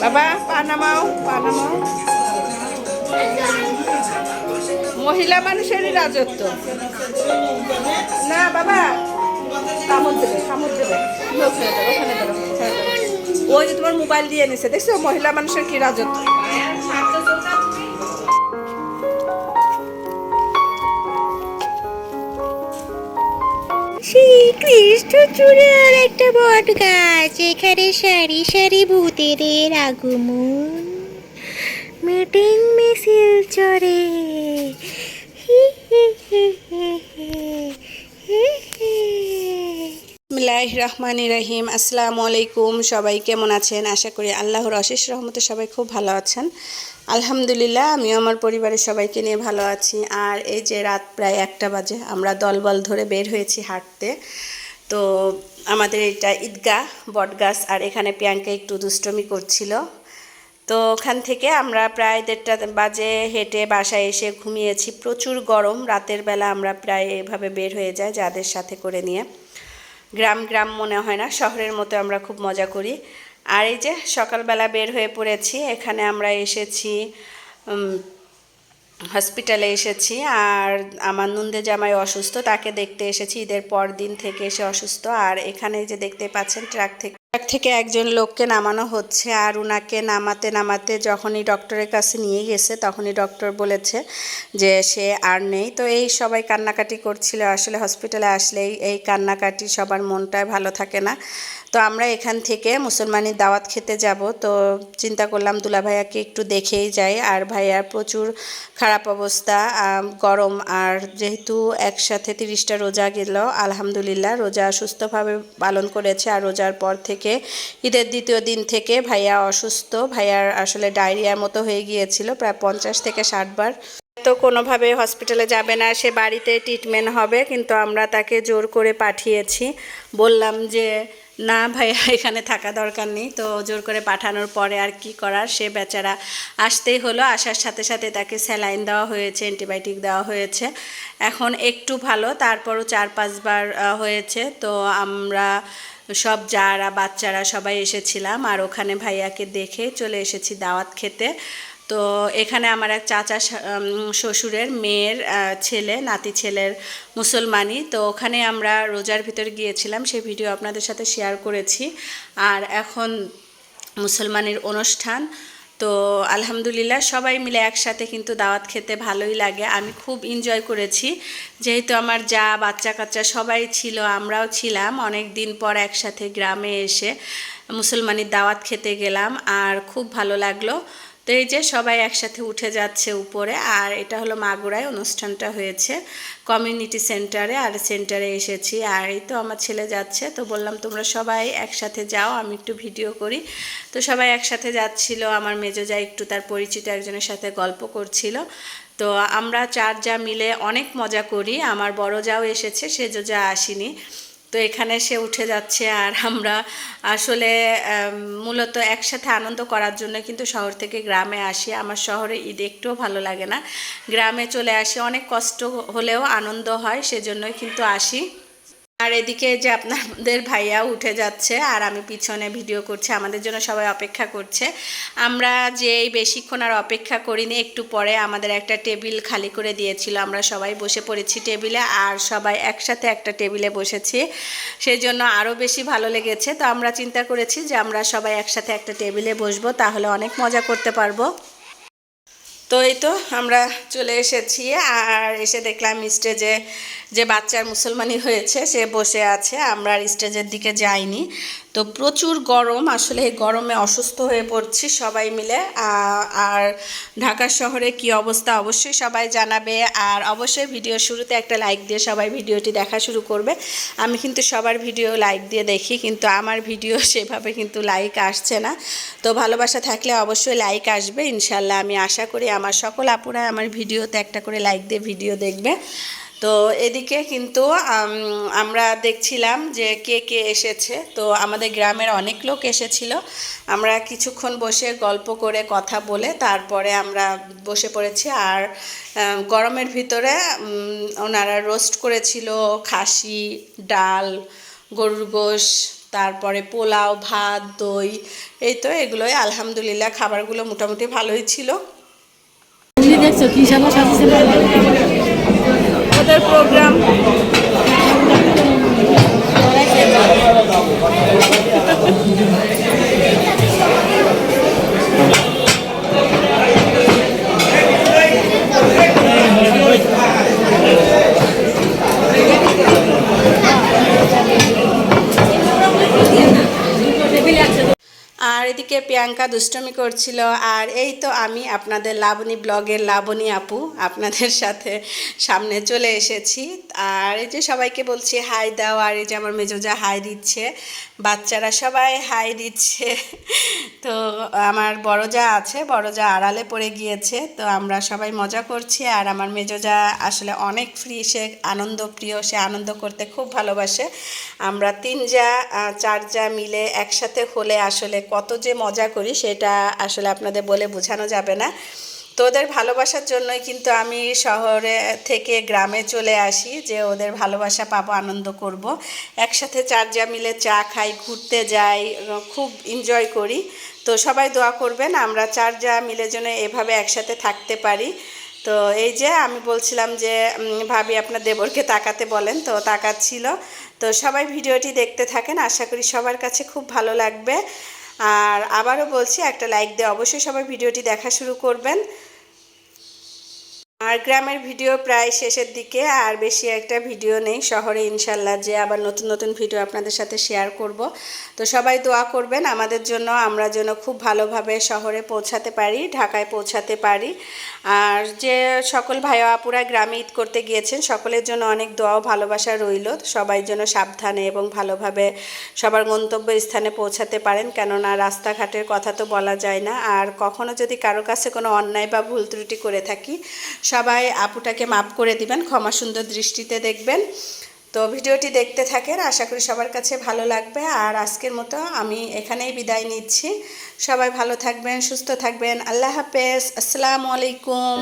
বাবা পা নামাও পা নামাও। মহিলা মানুষেরই রাজত্ব। না বাবা। কামড় দেবে কামড় দেবে ওখানে দাও ওখানে দাও ওখানে দাও। ওই যে তোমার মোবাইল দিয়ে নিছে দেখছ? মহিলা মানুষের কি রাজত্ব। শ্রীকৃষ্ণ চূড়ার একটা বট গাছ এখানে সারি সারি ভূতেদের আগমন। মিটিং মিছিল চড়ে। হি হি হি হি হি। বিসমিল্লাহ রহমান রহিম আসসালামু আলাইকুম। সবাই কেমন আছেন? আশা করি আল্লাহর অশেষ রহমতে সবাই খুব ভালো আছেন। আলহামদুলিল্লাহ, আমিও আমার পরিবারের সবাইকে নিয়ে ভালো আছি। আর এই যে রাত প্রায় একটা বাজে, আমরা দলবল ধরে বের হয়েছি হাঁটতে। তো আমাদের এটা ঈদগাহ, বটগাছ, আর এখানে প্রিয়াঙ্কা একটু দুষ্টমি করছিল। তো ওখান থেকে আমরা প্রায় দেড়টা বাজে হেঁটে বাসায় এসে ঘুমিয়েছি। প্রচুর গরম, রাতের বেলা আমরা প্রায় এভাবে বের হয়ে যাই যাদের সাথে করে নিয়ে। গ্রাম গ্রাম মনে হয় না, শহরের মতো আমরা খুব মজা করি। আর এই যে সকালবেলা বের হয়ে পড়েছি, এখানে আমরা এসেছি হসপিটালে এসেছি। আর আমার নন্দে জামাই অসুস্থ, তাকে দেখতে এসেছি। ঈদের পর দিন থেকে এসে অসুস্থ। আর এখানে যে দেখতে পাচ্ছেন, ট্রাক থেকে ট্রাক থেকে একজন লোককে নামানো হচ্ছে আর ওনাকে নামাতে নামাতে যখনই ডক্টরের কাছে নিয়ে গেছে তখনই ডক্টর বলেছে যে সে আর নেই। তো এই সবাই কান্নাকাটি করছিল। আসলে হসপিটালে আসলেই এই কান্নাকাটি সবার মনটায় ভালো থাকে না। তো আমরা এখান থেকে মুসলমানি দাওয়াত খেতে যাব। তো চিন্তা করলাম দুলা ভাইয়াকে একটু দেখেই যাই। আর ভাইয়ার প্রচুর খারাপ অবস্থা গরম। আর যেহেতু একসাথে তিরিশটা রোজা গেল, আলহামদুলিল্লাহ রোজা সুস্থভাবে পালন করেছে। আর রোজার পর থেকে, ঈদের দ্বিতীয় দিন থেকে ভাইয়া অসুস্থ। ভাইয়ার আসলে ডায়রিয়ার মতো হয়ে গিয়েছিল, প্রায় পঞ্চাশ থেকে ষাট বার। তো কোনোভাবে হসপিটালে যাবে না, সে বাড়িতে ট্রিটমেন্ট হবে। কিন্তু আমরা তাকে জোর করে পাঠিয়েছি। বললাম যে না ভাইয়া, এখানে থাকা দরকার নেই। তো জোর করে পাঠানোর পরে আর কি করার, সে বেচারা আসতেই হলো। আসার সাথে সাথে তাকে স্যালাইন দেওয়া হয়েছে, অ্যান্টিবায়োটিক দেওয়া হয়েছে। এখন একটু ভালো, তারপরও চার পাঁচবার হয়েছে। তো আমরা সব যারা বাচ্চারা সবাই এসেছিলাম, আর ওখানে ভাইয়াকে দেখে চলে এসেছি দাওয়াত খেতে। তো এখানে আমার এক চাচা শ্বশুরের মেয়ের ছেলে, নাতি ছেলের মুসলমানি। তো ওখানে আমরা রোজার ভিতর গিয়েছিলাম, সেই ভিডিও আপনাদের সাথে শেয়ার করেছি। আর এখন মুসলমানের অনুষ্ঠান। তো আলহামদুলিল্লাহ সবাই মিলে একসাথে কিন্তু দাওয়াত খেতে ভালোই লাগে। আমি খুব এনজয় করেছি। যেহেতু আমার যা বাচ্চা কাচ্চা সবাই ছিল, আমরাও ছিলাম। অনেক দিন পর একসাথে গ্রামে এসে মুসলমানির দাওয়াত খেতে গেলাম। আর খুব ভালো লাগল। তো এই যে সবাই একসাথে উঠে যাচ্ছে উপরে, আর এটা হলো মাগুরায় অনুষ্ঠানটা হয়েছে। কমিউনিটি সেন্টারে আর সেন্টারে এসেছি। আর এই তো আমার ছেলে যাচ্ছে, তো বললাম, তোমরা সবাই একসাথে যাও, আমি একটু ভিডিও করি। তো সবাই একসাথে যাচ্ছিল, আমার মেজো যা একটু তার পরিচিত একজনের সাথে গল্প করছিল। তো আমরা চার যা মিলে অনেক মজা করি। আমার বড় যাও এসেছে সে যা আসেনি। তো এখানে সে উঠে যাচ্ছে আর আমরা আসলে মূলত একসাথে আনন্দ করার জন্য কিন্তু শহর থেকে গ্রামে আসি। আমার শহরে ঈদ একটুও ভালো লাগে না। গ্রামে চলে আসি, অনেক কষ্ট হলেও আনন্দ হয়, সেজন্যই কিন্তু আসি। আর এদিকে যে আপনাদের ভাইয়া উঠে যাচ্ছে আর আমি পিছনে ভিডিও করছি, আমাদের জন্য সবাই অপেক্ষা করছে। আমরা যে বেশিক্ষণ আর অপেক্ষা করিনি, একটু পরে আমাদের একটা টেবিল খালি করে দিয়েছিল। আমরা সবাই বসে পড়েছি টেবিলে আর সবাই একসাথে একটা টেবিলে বসেছি। সেই জন্য আরও বেশি ভালো লেগেছে। তো আমরা চিন্তা করেছি যে আমরা সবাই একসাথে একটা টেবিলে বসবো, তাহলে অনেক মজা করতে পারব। তো এই তো আমরা চলে এসেছি আর এসে দেখলাম স্টেজে যে বাচ্চার মুসলমানি হয়েছে, সে বসে আছে। আমরা আর স্টেজের দিকে যাইনি। তো প্রচুর গরম, আসলে এই গরমে অসুস্থ হয়ে পড়ছি সবাই মিলে। আর ঢাকা শহরে কি অবস্থা অবশ্যই সবাই জানাবে। আর অবশ্যই ভিডিও শুরুতে একটা লাইক দিয়ে সবাই ভিডিওটি দেখা শুরু করবে। আমি কিন্তু সবার ভিডিও লাইক দিয়ে দেখি, কিন্তু আমার ভিডিও সেভাবে কিন্তু লাইক আসছে না। তো ভালোবাসা থাকলে অবশ্যই লাইক আসবে, ইনশাল্লাহ। আমি আশা করি আমার সকল আপুরা আমার ভিডিওতে একটা করে লাইক দিয়ে ভিডিও দেখবে। তো এদিকে কিন্তু আমরা দেখছিলাম যে কে কে এসেছে। তো আমাদের গ্রামের অনেক লোক এসেছিল। আমরা কিছুক্ষণ বসে গল্প করে কথা বলে তারপরে আমরা বসে পড়েছি। আর গরমের ভিতরে ওনারা রোস্ট করেছিল খাসি, ডাল, গরুর গোশ, তারপরে পোলাও, ভাত, দই, এই তো এগুলোই। আলহামদুলিল্লাহ, খাবারগুলো মোটামুটি ভালোই ছিল। কি সাজা সাজিয়েছে ওদের প্রোগ্রাম প্রিয়াঙ্কা দুষ্টমি করছিল। আর এই তো আমি আপনাদের লাবণী ব্লগের লাবণী আপু আপনাদের সাথে সামনে চলে এসেছি। আর এই যে সবাইকে বলছি হাই দাও, আর এই যে আমার মেজোজা হাই দিচ্ছে, বাচ্চারা সবাই হাই দিচ্ছে। তো আমার বড় যা আছে বড় যা আড়ালে পড়ে গিয়েছে, তো আমরা সবাই মজা করছি। আর আমার মেজোজা আসলে অনেক ফ্রি সে আনন্দ প্রিয়, সে আনন্দ করতে খুব ভালোবাসে। আমরা তিন যা চার যা মিলে একসাথে হলে আসলে কত যে মজা করি, সেটা আসলে আপনাদের বলে বোঝানো যাবে না। তো ওদের ভালোবাসার জন্যই কিন্তু আমি শহরে থেকে গ্রামে চলে আসি, যে ওদের ভালোবাসা পাবো, আনন্দ করব। একসাথে চার যা মিলে চা খাই, ঘুরতে যাই খুব এনজয় করি। তো সবাই দোয়া করবেন, আমরা চার যা মিলে যেন এভাবে একসাথে থাকতে পারি। তো এই যে আমি বলছিলাম যে ভাবি আপনার দেবরকে তাকাতে বলেন, তো তাকাচ্ছিল। তো সবাই ভিডিওটি দেখতে থাকেন, আশা করি সবার কাছে খুব ভালো লাগবে। আর আবারও বলছি, একটা লাইক দিয়ে অবশ্যই সবাই ভিডিওটি দেখা শুরু করবেন। আর গ্রামের ভিডিও প্রায় শেষের দিকে, আর বেশি একটা ভিডিও নেই শহরে ইনশাল্লাহ যে আবার নতুন নতুন ভিডিও আপনাদের সাথে শেয়ার করব। তো সবাই দোয়া করবেন, আমাদের জন্য আমরা যেন খুব ভালোভাবে শহরে পৌঁছাতে পারি, ঢাকায় পৌঁছাতে পারি। আর যে সকল ভাই আপুরা গ্রামে ঈদ করতে গিয়েছেন, সকলের জন্য অনেক দোয়া ও ভালোবাসা রইল। সবাই যেন সাবধানে এবং ভালোভাবে সবার গন্তব্য স্থানে পৌঁছাতে পারেন, কেননা রাস্তাঘাটের কথা তো বলা যায় না। আর কখনো যদি কারও কাছে কোনো অন্যায় বা ভুল ত্রুটি করে থাকি সবাই আপুটাকে মাপ করে দিবেন, ক্ষমা সুন্দর দৃষ্টিতে দেখবেন। তো ভিডিওটি দেখতে থাকেন, আশা করি সবার কাছে ভালো লাগবে। আর আজকের মতো আমি এখানেই বিদায় নিচ্ছি। সবাই ভালো থাকবেন, সুস্থ থাকবেন। আল্লাহ হাফেজ, আসসালামু আলাইকুম।